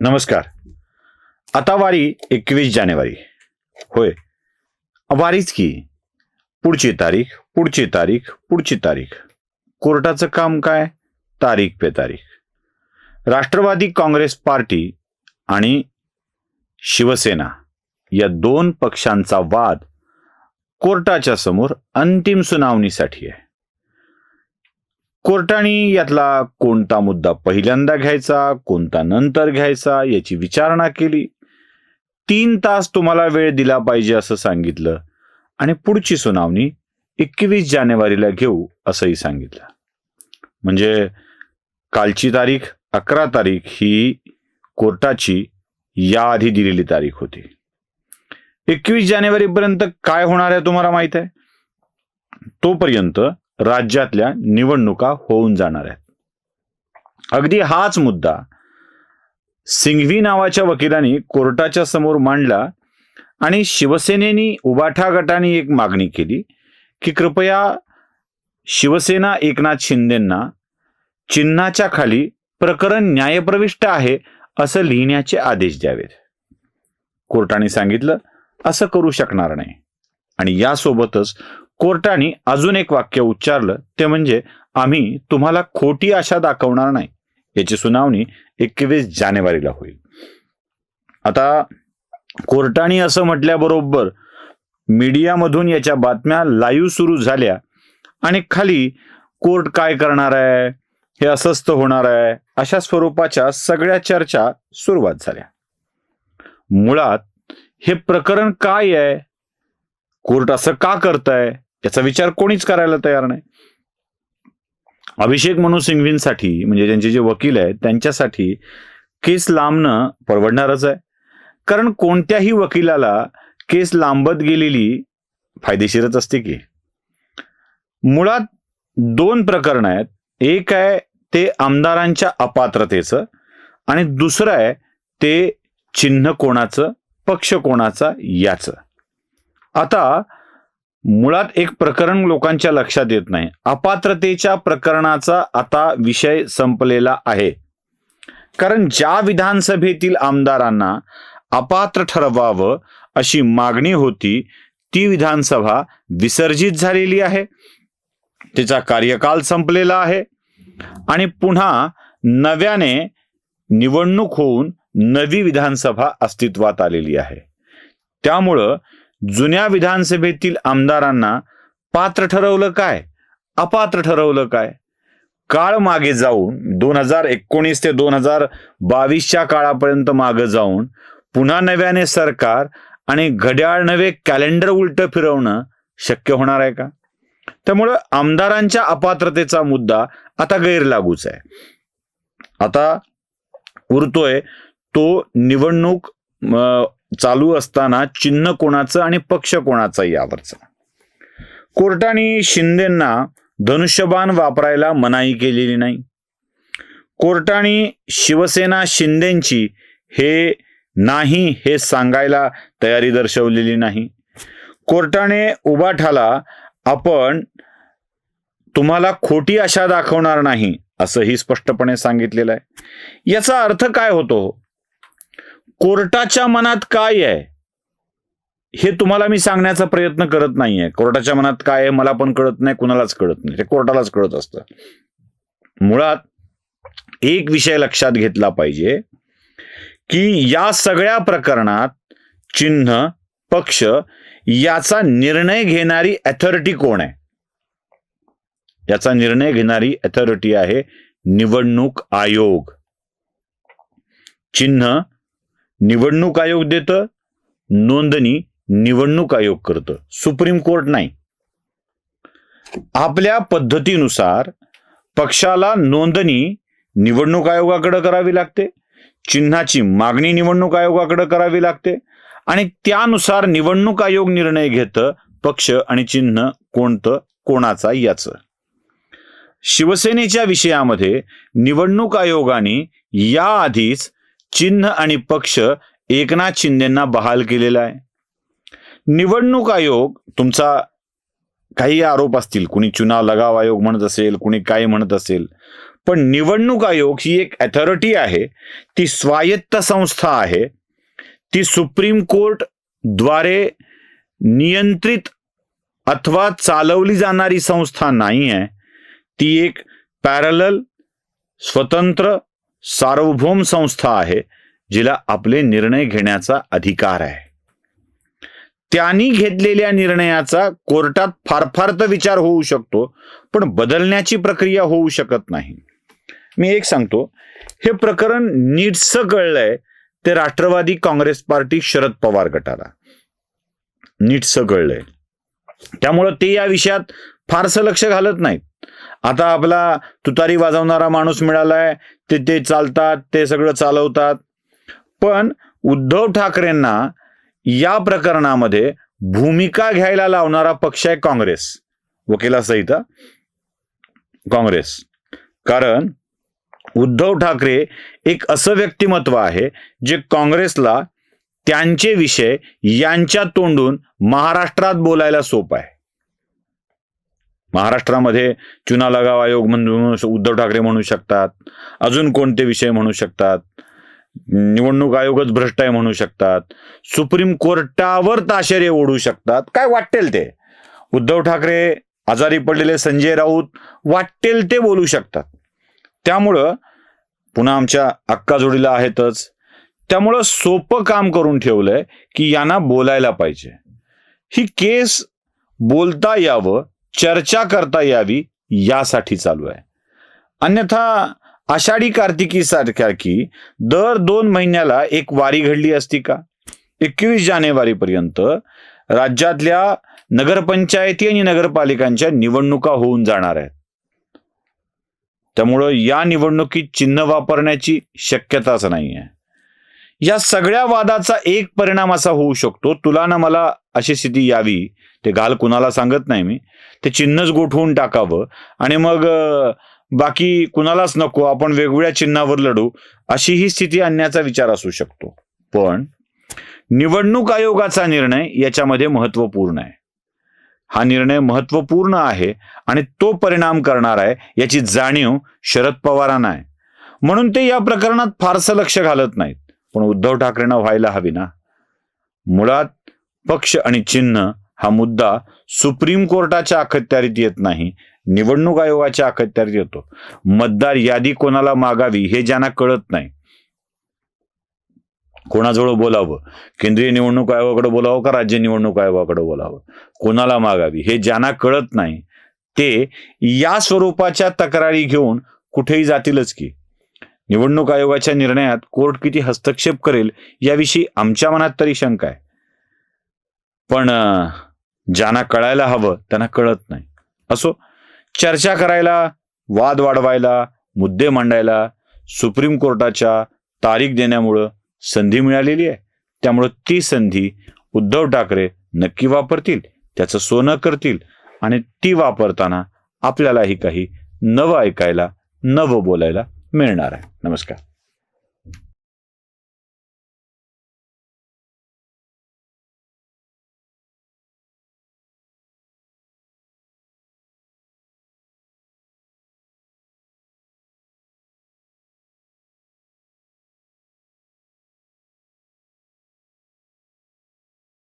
नमस्कार. आता वारी एकवीस जानेवारी. होय. वारीच की. पुढची तारीख पुढची तारीख पुढची तारीख. कोर्टाचं काम काय? तारीख पे तारीख. राष्ट्रवादी काँग्रेस पार्टी आणि शिवसेना या दोन पक्षांचा वाद कोर्टाच्या समोर अंतिम सुनावणीसाठी आहे. कोर्टाने यातला कोणता मुद्दा पहिल्यांदा घ्यायचा कोणता नंतर घ्यायचा याची विचारणा केली. तीन तास तुम्हाला वेळ दिला पाहिजे असं सांगितलं आणि पुढची सुनावणी एकवीस जानेवारीला घेऊ असंही सांगितलं. म्हणजे कालची तारीख अकरा तारीख ही कोर्टाची याआधी दिलेली तारीख होती. एकवीस जानेवारीपर्यंत काय होणार आहे तुम्हाला माहीत आहे? तोपर्यंत राज्यातल्या निवडणुका होऊन जाणार आहेत. अगदी हाच मुद्दा सिंघवी नावाच्या वकिलांनी कोर्टाच्या समोर मांडला आणि शिवसेनेनी उबाठा गटाने एक मागणी केली की कृपया शिवसेना एकनाथ शिंदेंना चिन्हाच्या खाली प्रकरण न्यायप्रविष्ट आहे असं लिहिण्याचे आदेश द्यावेत. कोर्टाने सांगितलं असं करू शकणार नाही. आणि यासोबतच कोर्टाने अजून एक वाक्य उच्चारलं ते म्हणजे आम्ही तुम्हाला खोटी आशा दाखवणार नाही. याची सुनावणी एकवीस जानेवारीला होईल. आता कोर्टाने असं म्हटल्याबरोबर मीडियामधून याच्या बातम्या लाईव्ह सुरू झाल्या आणि खाली कोर्ट काय करणार आहे? हे अस्वस्थ होणार आहे? अशा स्वरूपाच्या सगळ्या चर्चा सुरुवात झाल्या. मुळात हे प्रकरण काय आहे? कोर्ट असं का करताय? याचा विचार कोणीच करायला तयार नाही. अभिषेक मनु सिंघवींसाठी म्हणजे त्यांचे जे वकील आहेत त्यांच्यासाठी केस लांबणं परवडणारच आहे. कारण कोणत्याही वकिलाला केस लांबत गेलेली फायदेशीरच असते की. मुळात दोन प्रकरण आहेत. एक आहे ते आमदारांच्या अपात्रतेचं आणि दुसरं आहे ते चिन्ह कोणाचं पक्ष कोणाचा याचं. आता मुळात एक प्रकरण लोकांच्या लक्षात येत नाही. अपात्रतेच्या प्रकरणाचा आता विषय संपलेला आहे. कारण ज्या विधानसभेतील आमदारांना अपात्र ठरवावं अशी मागणी होती ती विधानसभा विसर्जित झालेली आहे. तिचा कार्यकाल संपलेला आहे. आणि पुन्हा नव्याने निवडणूक होऊन नवी विधानसभा अस्तित्वात आलेली आहे. त्यामुळं जुन्या विधानसभेतील आमदारांना पात्र ठरवलं काय? अपात्र ठरवलं काय? काळ मागे जाऊन दोन हजार एकोणीस ते दोन हजार बावीसच्या काळापर्यंत मागे जाऊन पुन्हा नव्याने सरकार आणि घड्याळ नवे कॅलेंडर उलट फिरवणं शक्य होणार आहे का? त्यामुळं आमदारांच्या अपात्रतेचा मुद्दा आता गैरलागूच आहे. आता उरतोय तो निवडणूक अं, चालू असताना चिन्ह कोणाचं आणि पक्ष कोणाचा यावरचा. कोर्टाने शिंदेंना धनुष्यबाण वापरायला मनाई केलेली नाही. कोर्टाने शिवसेना शिंदेची हे नाही हे सांगायला तयारी दर्शवलेली नाही. कोर्टाने उबाठाला आपण तुम्हाला खोटी आशा दाखवणार नाही असंही स्पष्टपणे सांगितलेलं आहे. याचा अर्थ काय होतो? कोर्टाच्या मनात काय आहे? हे तुम्हाला मी सांगण्याचा प्रयत्न करत नाहीये. कोर्टाच्या मनात काय आहे मला पण कळत नाही कुणालाच कळत नाही. ते कोर्टालाच कळत असतं. मुळात एक विषय लक्षात घेतला पाहिजे की या सगळ्या प्रकरणात चिन्ह पक्ष याचा निर्णय घेणारी अथॉरिटी कोण आहे? याचा निर्णय घेणारी अथॉरिटी आहे निवडणूक आयोग. चिन्ह निवडणूक आयोग देतं नोंदणी निवडणूक आयोग करतं. सुप्रीम कोर्ट नाही. आपल्या पद्धतीनुसार पक्षाला नोंदणी निवडणूक आयोगाकडे करावी लागते चिन्हाची मागणी निवडणूक आयोगाकडे करावी लागते आणि त्यानुसार निवडणूक आयोग निर्णय घेतं पक्ष आणि चिन्ह कोणतं कोणाचा याचं. शिवसेनेच्या विषयामध्ये निवडणूक आयोगाने याआधीच चिन्ह आणि पक्ष एकनाथ शिंदेना बहाल केलेला आहे. निवडणूक आयोग तुमचा काही आरोप असतील कुणी चुनाव लगाव आयोग म्हणत असेल कुणी काय म्हणत असेल पण निवडणूक आयोग ही एक अथॉरिटी आहे ती स्वायत्त संस्था आहे ती सुप्रीम कोर्टद्वारे नियंत्रित अथवा चालवली जाणारी संस्था नाही आहे ती एक पॅरल स्वतंत्र सार्वभौम संस्था आहे जिला आपले निर्णय घेण्याचा अधिकार आहे. त्यांनी घेतलेल्या निर्णयाचा कोर्टात फार फार तर विचार होऊ शकतो पण बदलण्याची प्रक्रिया होऊ शकत नाही. मी एक सांगतो हे प्रकरण नीटसं कळलंय ते राष्ट्रवादी काँग्रेस पार्टी शरद पवार गटाला. नीटसं कळलंय. त्यामुळं ते या विषयात फारसं लक्ष घालत नाहीत. आता आपला तुतारी वाजवणारा माणूस मिळालाय ते ते चालतात ते सगळं चालवतात. पण उद्धव ठाकरेंना या प्रकरणामध्ये भूमिका घ्यायला लावणारा पक्ष आहे काँग्रेस. वकिलासहित काँग्रेस. कारण उद्धव ठाकरे एक असं व्यक्तिमत्व आहे जे काँग्रेसला त्यांचे विषय यांच्या तोंडून महाराष्ट्रात बोलायला सोप आहे. महाराष्ट्रामध्ये चुना लगाव आयोग म्हणून उद्धव ठाकरे म्हणू शकतात. अजून कोणते विषय म्हणू शकतात? निवडणूक आयोगच भ्रष्ट आहे म्हणू शकतात. सुप्रीम कोर्टावर ताशेरे ओढू शकतात. काय वाटेल ते? उद्धव ठाकरे आजारी पडलेले संजय राऊत वाटेल ते बोलू शकतात. त्यामुळं पुन्हा आमच्या अक्का जोडीला आहेतच. त्यामुळं सोपं काम करून ठेवलंय की यांना बोलायला पाहिजे. ही केस बोलता यावं चर्चा करता यावी यासाठी चालू आहे. अन्यथा आषाढी कार्तिकी सारख्याकी दर दोन महिन्याला एक वारी घडली असती का? एकवीस जानेवारीपर्यंत राज्यातल्या नगरपंचायती आणि नगरपालिकांच्या निवडणुका होऊन जाणार आहेत. त्यामुळं या निवडणुकीत चिन्ह वापरण्याची शक्यताच नाही आहे. या सगळ्या वादाचा एक परिणाम असा होऊ शकतो तुला ना मला अशी स्थिती यावी ते घाल कुणाला सांगत नाही मी. ते चिन्हच गोठवून टाकावं. आणि मग बाकी कुणालाच नको आपण वेगवेगळ्या चिन्हावर लढू अशी ही स्थिती आणण्याचा विचार असू शकतो. पण निवडणूक आयोगाचा निर्णय याच्यामध्ये महत्त्वपूर्ण आहे. हा निर्णय महत्त्वपूर्ण आहे आणि तो परिणाम करणार आहे याची जाणीव शरद पवारांना आहे. म्हणून ते या प्रकरणात फारसं लक्ष घालत नाहीत. पण उद्धव ठाकरेंना व्हायला हवी ना. मुळात पक्ष आणि चिन्ह हा मुद्दा सुप्रीम कोर्टाच्या अखत्यारीत येत नाही निवडणूक आयोगाच्या अखत्यारीत येतो. मतदार यादी कोणाला मागावी हे ज्यांना कळत नाही कोणाजवळ बोलावं? केंद्रीय निवडणूक आयोगाकडे बोलावं का राज्य निवडणूक आयोगाकडे बोलावं? कोणाला मागावी हे ज्यांना कळत नाही ते या स्वरूपाच्या तक्रारी घेऊन कुठेही जातीलच की. निवडणूक आयोगाच्या निर्णयात कोर्ट किती हस्तक्षेप करेल याविषयी आमच्या मनात तरी शंका आहे. पण ज्यांना कळायला हवं त्यांना कळत नाही. असो चर्चा करायला वाद वाढवायला मुद्दे मांडायला सुप्रीम कोर्टाच्या तारीख देण्यामुळं संधी मिळालेली आहे. त्यामुळं ती संधी उद्धव ठाकरे नक्की वापरतील त्याचं सोनं करतील आणि ती वापरताना आपल्यालाही काही नवं ऐकायला नवं बोलायला मिळणार आहे. नमस्कार.